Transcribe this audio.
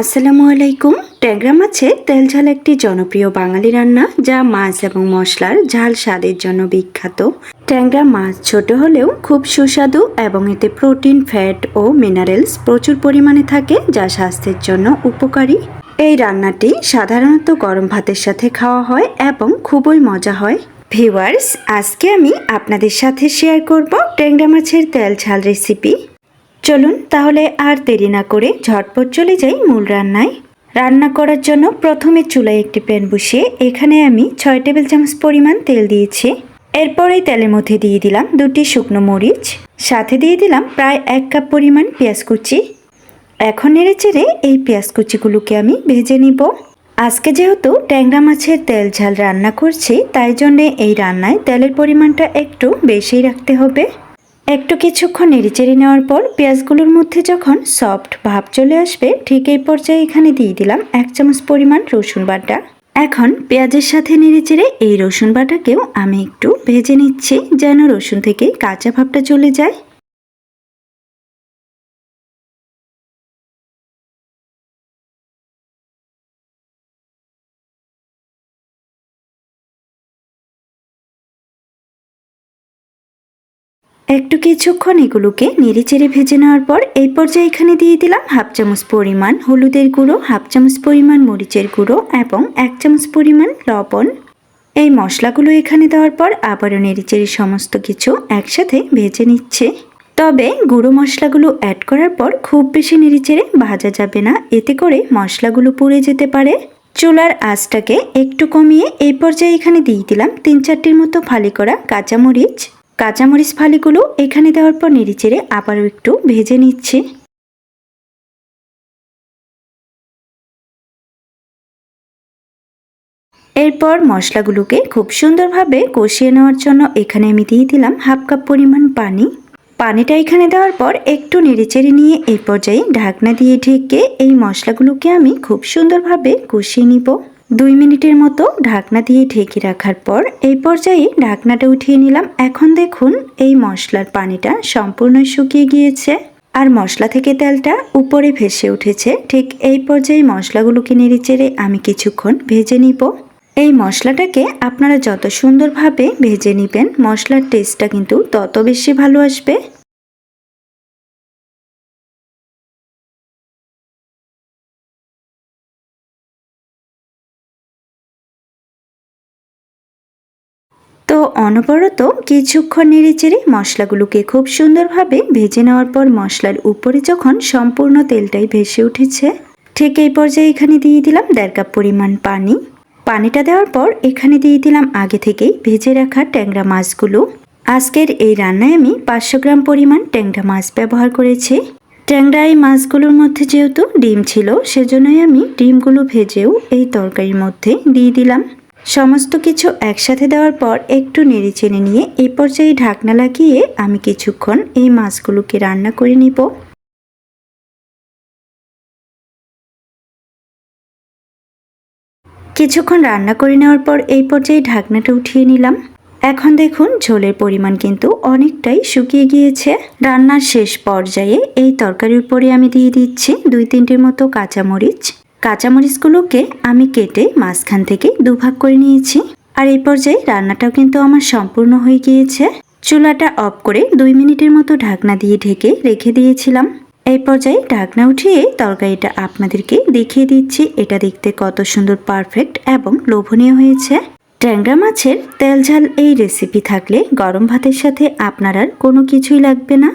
আসসালামু আলাইকুম। ট্যাংরা মাছে তেল ঝাল একটি জনপ্রিয় বাঙালি রান্না, যা মাছ এবং মশলার ঝাল স্বাদের জন্য বিখ্যাত। ট্যাংরা মাছ ছোট হলেও খুব সুস্বাদু এবং এতে প্রোটিন, ফ্যাট ও মিনারেলস প্রচুর পরিমাণে থাকে, যা স্বাস্থ্যের জন্য উপকারী। এই রান্নাটি সাধারণত গরম ভাতের সাথে খাওয়া হয় এবং খুবই মজা হয়। ভিওয়ার্স আজকে আমি আপনাদের সাথে শেয়ার করব ট্যাংরা মাছের তেল ঝাল রেসিপি। চলুন তাহলে আর দেরি না করে ঝটপট চলে যাই মূল রান্নায়। রান্না করার জন্য প্রথমে চুলায় একটি প্যান বসিয়ে এখানে আমি ছয় টেবিল চামচ পরিমাণ তেল দিয়েছি। এরপরে তেলের মধ্যে দিয়ে দিলাম দুটি শুকনো মরিচ। সাথে দিয়ে দিলাম প্রায় এক কাপ পরিমাণ পেঁয়াজ কুচি। এখন নেড়ে চেড়ে এই পেঁয়াজ কুচিগুলোকে আমি ভেজে নিব। আজকে যেহেতু ট্যাংরা মাছের তেল ঝাল রান্না করছি, তাই জন্যে এই রান্নায় তেলের পরিমাণটা একটু বেশিই রাখতে হবে। একটু কিছুক্ষণ নেড়েচেড়ে নেওয়ার পর পেঁয়াজগুলোর মধ্যে যখন সফট ভাব চলে আসবে, ঠিক এই পর্যায়ে এখানে দিয়ে দিলাম এক চামচ পরিমাণ রসুন বাটা। এখন পেঁয়াজের সাথে নেড়েচেড়ে এই রসুন বাটাকেও আমি একটু ভেজে নিচ্ছি, যেন রসুন থেকে কাঁচা ভাবটা চলে যায়। একটু কিছুক্ষণ এগুলোকে নেড়ে চেড়ে ভেজে নেওয়ার পর এই পর্যায়ে এখানে দিয়ে দিলাম হাফ চামচ পরিমাণ হলুদের গুঁড়ো, হাফ চামচ পরিমাণ মরিচের গুঁড়ো এবং এক চামচ পরিমাণ লবণ। এই মশলাগুলো এখানে দেওয়ার পর আবারও নেড়ে চেড়ে সমস্ত কিছু একসাথে ভেজে নিচ্ছে। তবে গুঁড়ো মশলাগুলো অ্যাড করার পর খুব বেশি নেড়েচেড়ে ভাজা যাবে না, এতে করে মশলাগুলো পুড়ে যেতে পারে। চুলার আঁচটাকে একটু কমিয়ে এই পর্যায়ে এখানে দিয়ে দিলাম তিন চারটির মতো ফালি করা কাঁচামরিচ। কাঁচামরিচ ফালিগুলো এখানে দেওয়ার পর নেড়েচেড়ে আবারও একটু ভেজে নিচ্ছে। এরপর মশলাগুলোকে খুব সুন্দরভাবে কষিয়ে নেওয়ার জন্য এখানে আমি দিয়ে দিলাম হাফ কাপ পরিমাণ পানি। পানিটা এখানে দেওয়ার পর একটু নেড়েচেড়ে নিয়ে এই পর্যায়ে ঢাকনা দিয়ে ঢেকে এই মশলাগুলোকে আমি খুব সুন্দরভাবে কষিয়ে নিব। দুই মিনিটের মতো ঢাকনা দিয়ে ঢেকে রাখার পর এই পর্যায়ে ঢাকনাটা উঠিয়ে নিলাম। এখন দেখুন, এই মশলার পানিটা সম্পূর্ণ শুকিয়ে গিয়েছে। আর মশলা থেকে তেলটা উপরে ভেসে উঠেছে। ঠিক এই পর্যায়ে মশলাগুলোকে নেড়ে চেড়ে আমি কিছুক্ষণ ভেজে নিব। এই মশলাটাকে আপনারা যত সুন্দরভাবে ভেজে নেবেন, মশলার টেস্টটা কিন্তু তত বেশি ভালো আসবে। তো অনবরত কিছুক্ষণ নেড়েচেড়ে মশলাগুলোকে খুব সুন্দরভাবে ভেজে নেওয়ার পর মশলার উপরে যখন সম্পূর্ণ তেলটাই ভেসে উঠেছে, ঠিক এই পর্যায়ে এখানে দিয়ে দিলাম দেড় কাপ পরিমাণ পানি। পানিটা দেওয়ার পর এখানে দিয়ে দিলাম আগে থেকেই ভেজে রাখা ট্যাংরা মাছগুলো। আজকের এই রান্নায় আমি পাঁচশো গ্রাম পরিমাণ ট্যাংরা মাছ ব্যবহার করেছি। ট্যাংরা এই মাছগুলোর মধ্যে যেহেতু ডিম ছিল, সেজন্যই আমি ডিমগুলো ভেজেও এই তরকারির মধ্যে দিয়ে দিলাম। সমস্ত কিছু একসাথে দেওয়ার পর একটু নেড়ে চেড়ে নিয়ে এই পর্যায়ে ঢাকনা লাগিয়ে আমি কিছুক্ষণ এই মাছগুলোকে রান্না করে নিব। কিছুক্ষণ রান্না করে নেওয়ার পর এই পর্যায়ে ঢাকনাটা উঠিয়ে নিলাম। এখন দেখুন ঝোলের পরিমাণ কিন্তু অনেকটাই শুকিয়ে গিয়েছে। রান্নার শেষ পর্যায়ে এই তরকারির উপরে আমি দিয়ে দিচ্ছি দুই তিনটির মতো কাঁচামরিচ কাঁচামরিচগুলোকে আমি কেটে মাঝখান থেকে দুভাগ করে নিয়েছি। আর এই পর্যায়ে রান্নাটাও কিন্তু আমার সম্পূর্ণ হয়ে গিয়েছে। চুলাটা অফ করে দুই মিনিটের মতো ঢাকনা দিয়ে ঢেকে রেখে দিয়েছিলাম। এই পর্যায়ে ঢাকনা উঠিয়ে তরকারিটা আপনাদেরকে দেখিয়ে দিচ্ছি। এটা দেখতে কত সুন্দর পারফেক্ট এবং লোভনীয় হয়েছে। ট্যাংরা মাছের তেল ঝাল এই রেসিপি থাকলে গরম ভাতের সাথে আপনার আর কোনো কিছুই লাগবে না।